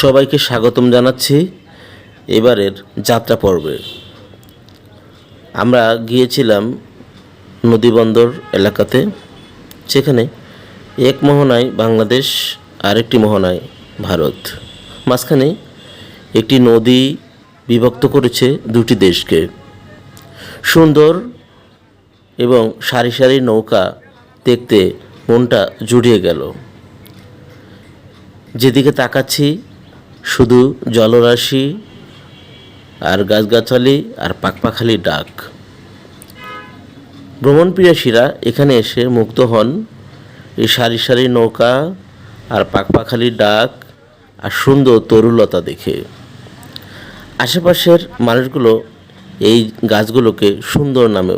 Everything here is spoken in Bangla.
সবাইকে স্বাগতম জানাচ্ছি এবারের যাত্রা পর্বে। আমরা গিয়েছিলাম নদীবন্দর এলাকাতে সেখানে এক মোহনায় বাংলাদেশ, আরেকটি মোহনায় ভারত। মাঝখানে একটি নদী বিভক্ত করেছে দুটি দেশকে। সুন্দর এবং সারি সারি নৌকা দেখতে মনটা জুড়িয়ে গেল। যেদিকে তাকাচ্ছি, শুধু জলরাশি আর গাছগাছালি আর পাকপাখালি ডাক। ভ্রমণপ্রিয়াসীরা এখানে এসে মুক্ত হন। এই সারি সারি নৌকা আর পাকপাখালি ডাক আর সুন্দর তরুলতা দেখে। আশেপাশের মানুষগুলো এই গাছগুলোকে সুন্দর নামে